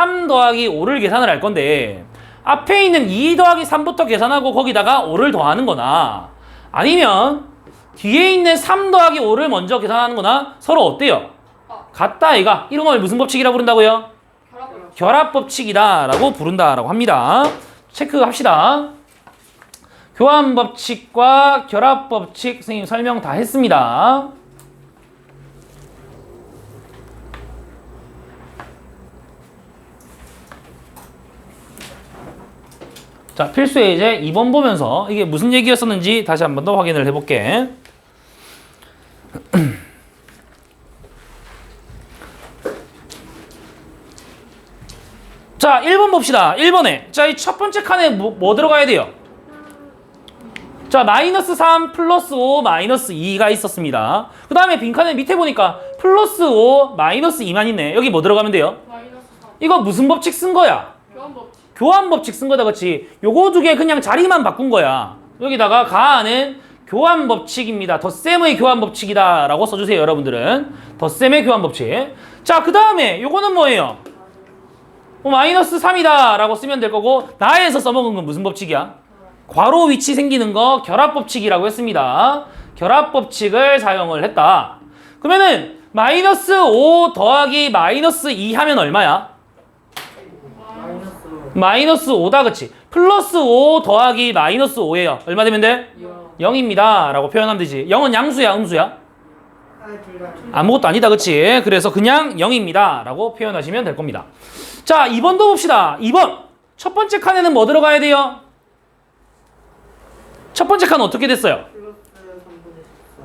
3 더하기 5를 계산을 할 건데 앞에 있는 2 더하기 3부터 계산하고 거기다가 5를 더하는 거나 아니면 뒤에 있는 3 더하기 5를 먼저 계산하는 거나 서로 어때요? 같다 이가 이런 걸 무슨 법칙이라고 부른다고요? 결합. 결합 법칙이다라고 부른다라고 합니다. 체크합시다. 교환 법칙과 결합 법칙 선생님 설명 다 했습니다. 자, 필수에 이제 2번 보면서 이게 무슨 얘기였었는지 다시 한 번 더 확인을 해볼게. 자, 1번 봅시다. 1번에. 자, 이 첫 번째 칸에 뭐, 뭐 들어가야 돼요? 자, 마이너스 3 플러스 5 마이너스 2가 있었습니다. 그 다음에 빈칸에 밑에 보니까 플러스 5 마이너스 2만 있네. 여기 뭐 들어가면 돼요? 마이너스 3. 이거 무슨 법칙 쓴 거야? 교환 법칙. 쓴 거다, 그치? 요거 두 개 그냥 자리만 바꾼 거야. 여기다가 가는 교환 법칙입니다. 덧셈의 교환 법칙이다. 라고 써주세요, 여러분들은. 덧셈의 교환 법칙. 자, 그 다음에 요거는 뭐예요? 어, 마이너스 3이다. 라고 쓰면 될 거고, 나에서 써먹은 건 무슨 법칙이야? 괄호 위치 생기는 거 결합 법칙이라고 했습니다. 결합 법칙을 사용을 했다. 그러면은 마이너스 5 더하기 마이너스 2 하면 얼마야? 마이너스 5다 그치? 플러스 5 더하기 마이너스 5예요. 얼마 되면 돼? 0 입니다. 라고 표현하면 되지. 0은 양수야, 음수야? 아무것도 아니다, 그치? 그래서 그냥 0입니다. 라고 표현하시면 될 겁니다. 자, 2번도 봅시다. 2번. 첫 번째 칸에는 뭐 들어가야 돼요? 첫 번째 칸은 어떻게 됐어요?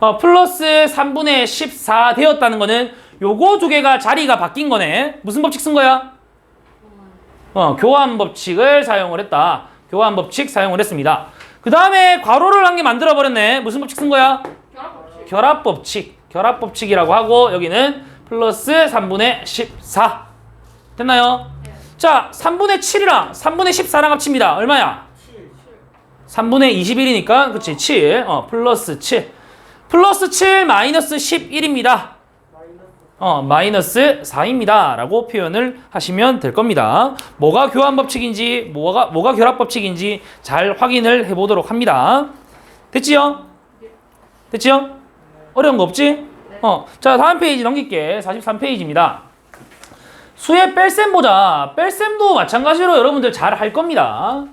어, 플러스 3분의 14 되었다는 거는 요거 두 개가 자리가 바뀐 거네. 무슨 법칙 쓴 거야? 어, 교환 법칙을 사용을 했다. 교환 법칙 사용을 했습니다. 그 다음에 괄호를 한 개 만들어 버렸네. 무슨 법칙 쓴 거야? 결합 법칙. 결합 법칙. 결합 법칙이라고 하고 여기는 플러스 3분의 14. 됐나요? 자, 3분의 7이랑 3분의 14랑 합칩니다. 얼마야? 3분의 21이니까 그치 7. 어, 플러스 7. 플러스 7 마이너스 11입니다. 어, 마이너스 4입니다. 라고 표현을 하시면 될 겁니다. 뭐가 교환 법칙인지, 뭐가, 뭐가 결합 법칙인지 잘 확인을 해보도록 합니다. 됐지요? 됐지요? 어려운 거 없지? 어, 자, 다음 페이지 넘길게. 43페이지입니다. 수의 뺄셈 보자. 뺄셈도 마찬가지로 여러분들 잘 할 겁니다.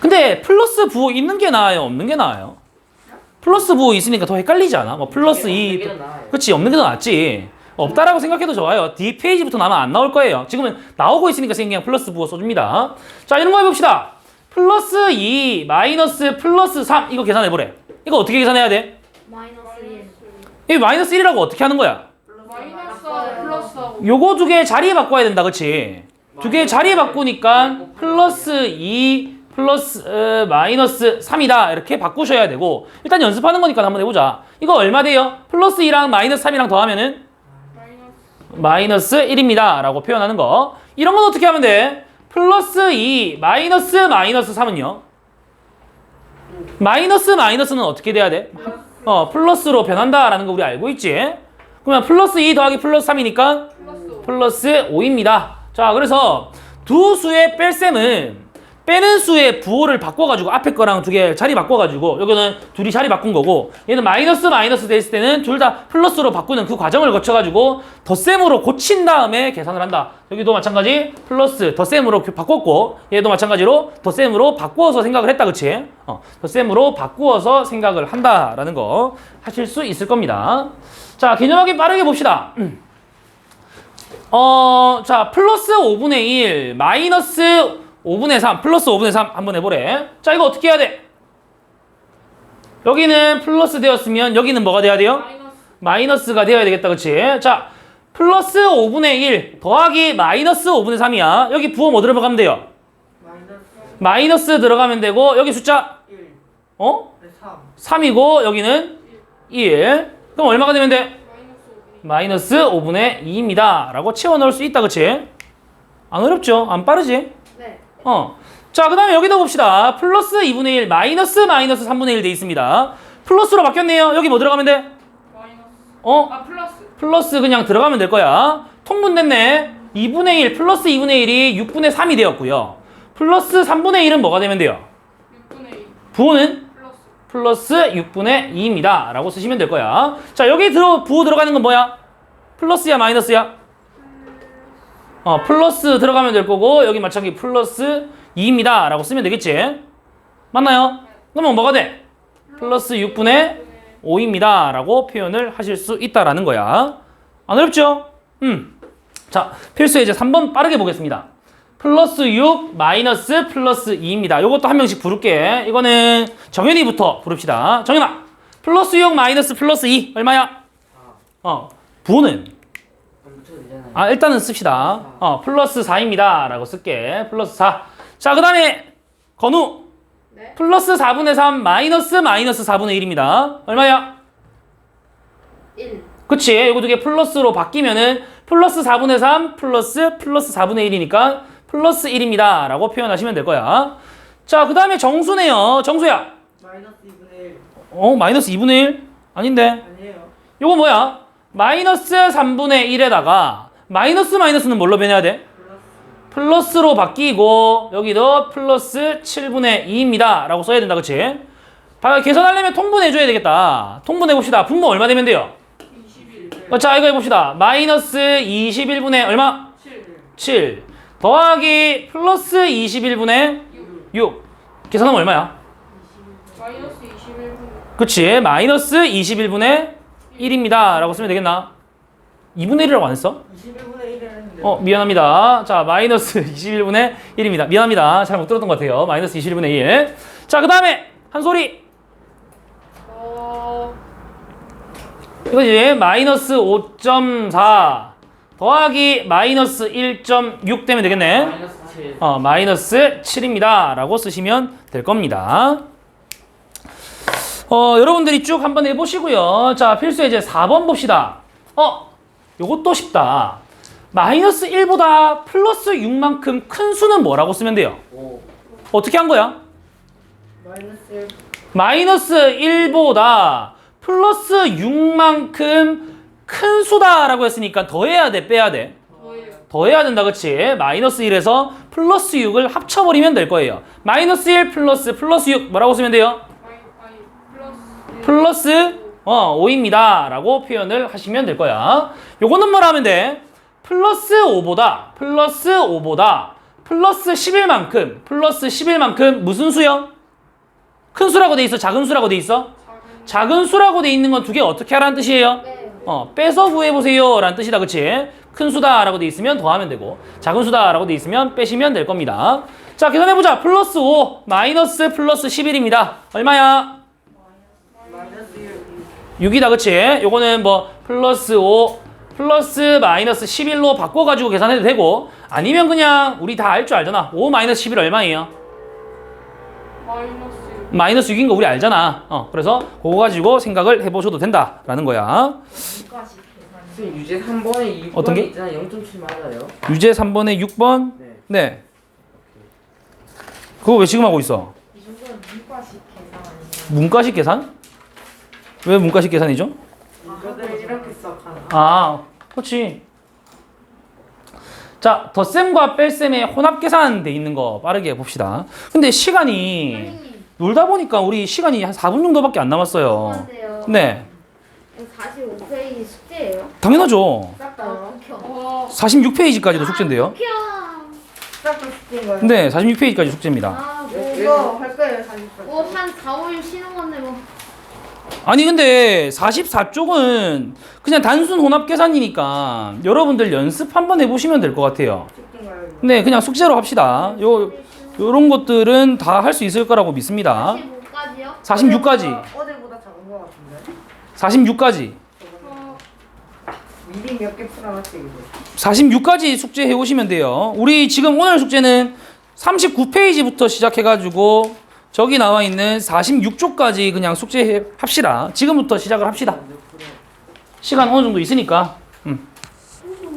근데 플러스 부호 있는 게 나아요? 없는 게 나아요? 플러스 부호 있으니까 더 헷갈리지 않아? 뭐 플러스 2. 그치, 없는 게 더 낫지. 없다라고 생각해도 좋아요. 뒤 페이지부터 나면 안 나올 거예요. 지금은 나오고 있으니까 그냥 플러스 부호 써줍니다. 자, 이런 거 해봅시다. 플러스 2, 마이너스 플러스 3. 이거 계산해보래. 이거 어떻게 계산해야 돼? 마이너스 1. 이 마이너스 1이라고 어떻게 하는 거야? 마이너스하고 플러스하고. 요거 두 개 자리에 바꿔야 된다, 그치? 두 개 자리에 바꾸니까 플러스 2 플러스 어, 마이너스 3이다 이렇게 바꾸셔야 되고 일단 연습하는 거니까 한번 해보자. 이거 얼마 돼요? 플러스 2랑 마이너스 3이랑 더하면은 마이너스. 마이너스 1입니다 라고 표현하는 거 이런 건 어떻게 하면 돼? 플러스 2 마이너스 마이너스 3은요? 마이너스 마이너스는 어떻게 돼야 돼? 어 플러스로 변한다라는 거 우리 알고 있지? 그러면 플러스 2 더하기 플러스 3이니까 플러스. 플러스 5입니다. 자, 그래서 두 수의 뺄셈은 빼는 수의 부호를 바꿔가지고 앞에 거랑 두 개 자리 바꿔가지고 여기는 둘이 자리 바꾼 거고 얘는 마이너스 마이너스 됐을 때는 둘 다 플러스로 바꾸는 그 과정을 거쳐가지고 덧셈으로 고친 다음에 계산을 한다. 여기도 마찬가지 플러스 덧셈으로 교- 바꿨고 얘도 마찬가지로 덧셈으로 바꾸어서 생각을 했다, 그치? 어, 덧셈으로 바꾸어서 생각을 한다라는 거 하실 수 있을 겁니다. 자, 개념 확인 빠르게 봅시다. 어, 자, 플러스 5분의 1, 마이너스 5분의 3, 플러스 5분의 3 한번 해보래. 자, 이거 어떻게 해야 돼? 여기는 플러스 되었으면 여기는 뭐가 돼야 돼요? 마이너스. 마이너스 가 되어야 되겠다, 그치? 자, 플러스 5분의 1 더하기 마이너스 5분의 3이야. 여기 부호 뭐 들어가면 돼요? 마이너스 들어가면 되고, 여기 숫자, 어? 3이고, 여기는 1. 그럼 얼마가 되면 돼? 마이너스 5분의 마이너스 5분의 2입니다. 라고 채워 넣을 수 있다, 그치? 안 어렵죠? 안 빠르지? 네. 어. 자, 그 다음에 여기다 봅시다. 플러스 2분의 1, 마이너스 마이너스 3분의 1 돼 있습니다. 플러스로 바뀌었네요. 여기 뭐 들어가면 돼? 마이너스. 어? 아 플러스. 플러스 그냥 들어가면 될 거야. 통분 됐네. 2분의 1 플러스 2분의 1이 6분의 3이 되었고요. 플러스 3분의 1은 뭐가 되면 돼요? 6분의 2 부호는 플러스 플러스 6분의 2입니다. 라고 쓰시면 될 거야. 자, 여기 들어, 부호 들어가는 건 뭐야? 플러스야, 마이너스야? 어, 플러스 들어가면 될 거고, 여기 마찬가지 플러스 2입니다. 라고 쓰면 되겠지? 맞나요? 그러면 뭐가 돼? 플러스 6분의 5입니다. 라고 표현을 하실 수 있다라는 거야. 안 어렵죠? 음. 자, 필수 이제 3번 빠르게 보겠습니다. 플러스 6 마이너스 플러스 2입니다. 이것도 한 명씩 부를게. 이거는 정현이부터 부릅시다. 정현아, 플러스 6 마이너스 플러스 2 얼마야? 어, 부호는 아 일단은 씁시다. 어, 플러스 4입니다.라고 쓸게. 플러스 4. 자, 그 다음에 건우 네 플러스 4분의 3 마이너스 마이너스 4분의 1입니다. 얼마야? 1 그치? 이거 두 개 플러스로 바뀌면은 플러스 4분의 3 플러스 플러스 4분의 1이니까 플러스 1입니다. 라고 표현하시면 될 거야. 자, 그 다음에 정수네요. 정수야. 마이너스 2분의 1 어, 마이너스 2분의 1? 아닌데. 아니에요. 이거 뭐야? 마이너스 3분의 1에다가 마이너스 마이너스는 뭘로 변해야 돼? 플러스 플러스로 바뀌고 여기도 플러스 7분의 2입니다. 라고 써야 된다. 그치? 다 계산하려면 통분해줘야 되겠다. 통분해봅시다. 분모 얼마 되면 돼요? 21 어, 자, 이거 해봅시다. 마이너스 21분의 얼마? 7 7 더하기 플러스 21분의 6 6 계산하면 얼마야? 마이너스 21분 그치 마이너스 21분의 1입니다 라고 쓰면 되겠나? 2분의 1이라고 안 했어? 21분의 1을 했는데. 어 미안합니다 자 마이너스 21분의 1입니다 미안합니다 잘 못 들었던 것 같아요 마이너스 21분의 1 자 그 다음에 한 소리 어 이거지 마이너스 5.4 더하기 마이너스 1.6 되면 되겠네 마이너스 7. 어, 마이너스 7입니다. 라고 쓰시면 될 겁니다. 어, 여러분들이 쭉 한번 해보시고요. 자, 필수 이제 4번 봅시다. 어, 요것도 쉽다. 마이너스 1보다 플러스 6만큼 큰 수는 뭐라고 쓰면 돼요? 5. 어떻게 한 거야? 마이너스 1. 마이너스 1보다 플러스 6만큼 큰 수다라고 했으니까 더해야 돼, 빼야 돼? 더해야 된다 그치? 마이너스 1에서 플러스 6을 합쳐버리면 될 거예요 마이너스 1 플러스 플러스 6 뭐라고 쓰면 돼요? 마이 아니 플러스 플러스 어, 5입니다 라고 표현을 하시면 될 거야 요거는 뭐라 하면 돼? 플러스 5보다 플러스 5보다 플러스 11만큼 플러스 11만큼 무슨 수요? 큰 수라고 돼 있어? 작은 수라고 돼 있어? 작은 수라고 돼 있는 건 두 개 어떻게 하라는 뜻이에요? 네 어, 빼서 구해보세요 라는 뜻이다 그치? 큰 수다 라고 돼 있으면 더하면 되고 작은 수다 라고 돼 있으면 빼시면 될 겁니다 자 계산해보자 플러스 5 마이너스 플러스 11입니다 얼마야? 마이너스 6. 6이다 그치? 요거는 뭐 플러스 5 플러스 마이너스 11로 바꿔가지고 계산해도 되고 아니면 그냥 우리 다 알 줄 알잖아 5 마이너스 11 얼마예요? 마이너스 마이너스 6인 거 우리 알잖아 어, 그래서 그거 가지고 생각을 해보셔도 된다라는 거야 선생님 유제 3번에 2번 어떤 게? 있잖아요. 0.7 맞아요? 유제 3번에 6번 네. 네 그거 왜 지금 하고 있어? 이 정도는 문과식 계산 아니에요? 문과식 계산? 왜 문과식 계산이죠? 이렇게? 아, 그렇지. 자, 덧셈과 뺄셈의 혼합 계산 돼 있는 거 빠르게 봅시다. 근데 시간이 선생님, 놀다 보니까 우리 시간이 한 4분 정도밖에 안 남았어요. 네, 45페이지 숙제예요? 당연하죠. 싹 다. 극혐. 어 46페이지까지도 숙제인데요. 네, 46페이지까지 숙제입니다. 아, 뭐, 네. 뭐, 할 거예요, 40번. 뭐, 한 4, 5일 쉬는 건데, 뭐. 아니 근데 44쪽은 그냥 단순 혼합 계산이니까 여러분들 연습 한번 해보시면 될 것 같아요. 네, 그냥 숙제로 합시다. 요 요런 것들은 다 할 수 있을 거라고 믿습니다. 45까지요? 46까지. 어제보다 작은 거 같은데? 46까지. 어, 미리 몇 개 풀어놨지, 이거? 46까지 숙제 해 오시면 돼요. 우리 지금 오늘 숙제는 39페이지부터 시작해가지고 저기 나와 있는 46쪽까지 그냥 숙제해 합시다. 지금부터 시작을 합시다. 시간 어느 정도 있으니까. 음.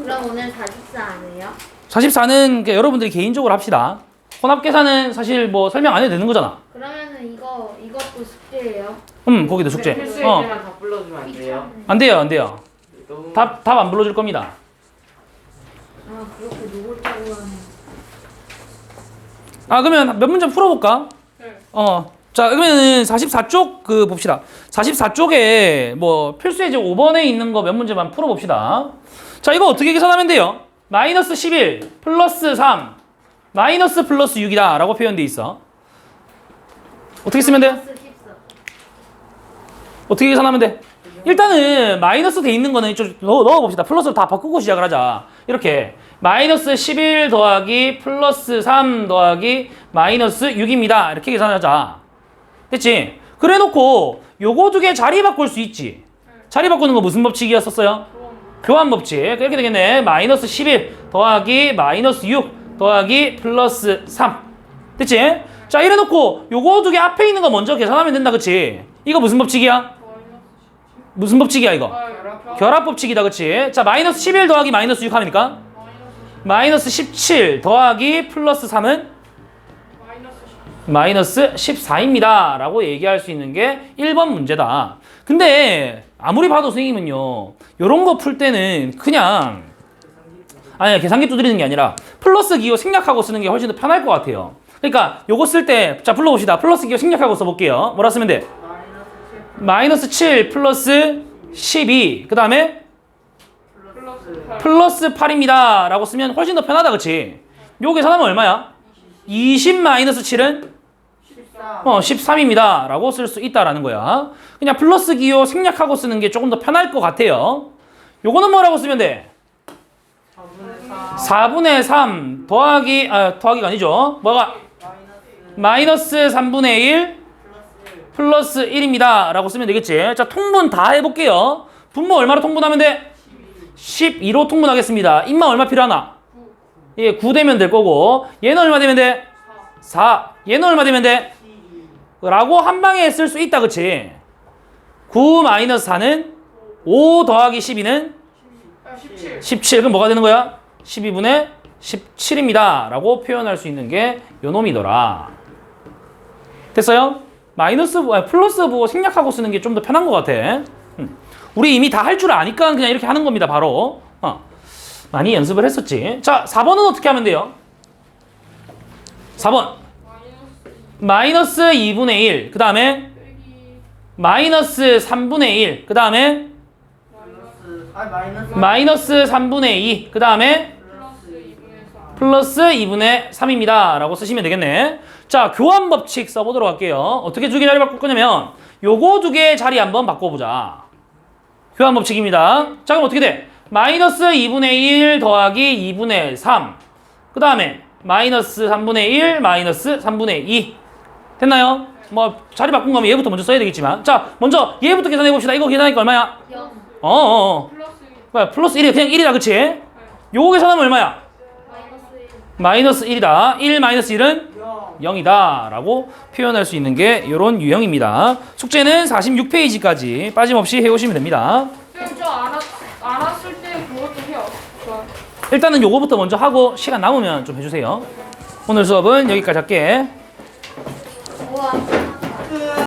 그럼 오늘 44 아니에요? 44는 여러분들이 개인적으로 합시다. 혼합 계산은 사실 뭐 설명 안 해도 되는 거잖아. 그러면은 이거, 이것도 숙제예요? 음, 거기도 숙제. 필수일 어, 때만 다 불러주면 안 돼요? 안 돼요, 안 돼요. 너무 답, 답 안 불러줄 겁니다. 아 그렇게 노골적으로 하네. 아 그러면 몇 문제 풀어볼까? 네. 어. 자 그러면은 44쪽 그 봅시다. 44쪽에 뭐 필수 예제 5번에 있는 거 몇 문제만 풀어 봅시다. 자 이거 어떻게 계산하면 돼요? 마이너스 11 플러스 3 마이너스 플러스 6이다 라고 표현돼 있어. 어떻게 쓰면 돼요? 마이너스 14. 어떻게 계산하면 돼? 일단은 마이너스 돼 있는 거는 좀 넣어, 넣어봅시다. 플러스로 다 바꾸고 시작을 하자. 이렇게 마이너스 11 더하기 플러스 3 더하기 마이너스 6입니다. 이렇게 계산하자. 됐지? 그래 놓고 요거 두 개 자리 바꿀 수 있지. 자리 바꾸는 거 무슨 법칙이었었어요? 교환 법칙. 이렇게 되겠네. 마이너스 11 더하기 마이너스 6 더하기 플러스 3. 됐지? 자, 이래 놓고 요거 두 개 앞에 있는 거 먼저 계산하면 된다. 그치? 이거 무슨 법칙이야? 무슨 법칙이야, 이거? 아, 결합. 결합 법칙이다, 그치? 자, 마이너스 11 더하기 마이너스 6 하니까 마이너스 마이너스 17 더하기 플러스 3은 10. 마이너스 10. 마이너스 14입니다. 라고 얘기할 수 있는 게 1번 문제다. 근데 아무리 봐도 선생님은요, 요런 거 풀 때는 그냥 아니 계산기 두드리는 게 아니라 플러스 기호 생략하고 쓰는 게 훨씬 더 편할 것 같아요. 그러니까 요거 쓸 때 자 불러봅시다. 플러스 기호 생략하고 써볼게요. 뭐라 쓰면 돼? 마이너스 7 마이너스 7 플러스 12. 그 다음에 플러스 8. 플러스 8입니다. 라고 쓰면 훨씬 더 편하다, 그치? 요 계산하면 얼마야? 20 마이너스 7은 14 어, 13입니다. 라고 쓸 수 있다라는 거야. 그냥 플러스 기호 생략하고 쓰는 게 조금 더 편할 것 같아요. 요거는 뭐라고 쓰면 돼? 4분의 4 4분의 3 더하기, 아, 더하기가 아니죠. 뭐가? 마이너스 3분의 1 플러스 1 플러스 1입니다. 라고 쓰면 되겠지. 자, 통분 다 해볼게요. 분모 얼마로 통분하면 돼? 12로 통분하겠습니다. 입만 얼마 필요하나? 예, 9 되면 될 거고. 얘는 얼마 되면 돼? 4. 얘는 얼마 되면 돼? 12 라고 한 방에 쓸 수 있다, 그치? 9 마이너스 4는 5 더하기 12는 아, 17. 17. 그럼 뭐가 되는 거야? 12분의 17입니다. 라고 표현할 수 있는 게 요 놈이더라. 됐어요? 마이너스, 부- 아니, 플러스 부호 생략하고 쓰는 게 좀 더 편한 것 같아. 음. 우리 이미 다 할 줄 아니까 그냥 이렇게 하는 겁니다, 바로. 어. 많이 연습을 했었지. 자, 4번은 어떻게 하면 돼요? 4번. 마이너스 마이너스 2분의 1. 그 다음에 마이너스 3분의 1. 그 다음에 마이너스 플러스 아 마이너스 마이너스 3분의 2. 그 다음에 플러스 2분의 3. 플러스 2분의 3입니다. 라고 쓰시면 되겠네. 자, 교환 법칙 써보도록 할게요. 어떻게 두 개 자리 바꿀 거냐면, 요거 두개 자리 한번 바꿔보자. 교환 법칙입니다. 자, 그럼 어떻게 돼? 마이너스 2분의 1 더하기 2분의 3. 그 다음에 마이너스 3분의 1, 마이너스 3분의 2. 됐나요? 뭐, 자리 바꾼 거면 얘부터 먼저 써야 되겠지만. 자, 먼저 얘부터 계산해 봅시다. 이거 계산하니까 얼마야? 0. 어, 어, 어. 플러스 플러스 1이 그냥 1이다, 그치? 요거 계산하면 얼마야? 마이너스 1. 마이너스 1이다. 1 마이너스 1은 0이다 라고 표현할 수 있는 게 이런 유형입니다. 숙제는 46페이지까지 빠짐없이 해오시면 됩니다. 안았을 때 그것도 해요. 좋아. 일단은 요거부터 먼저 하고 시간 남으면 좀 해주세요. 오늘 수업은 여기까지 할게. 우와.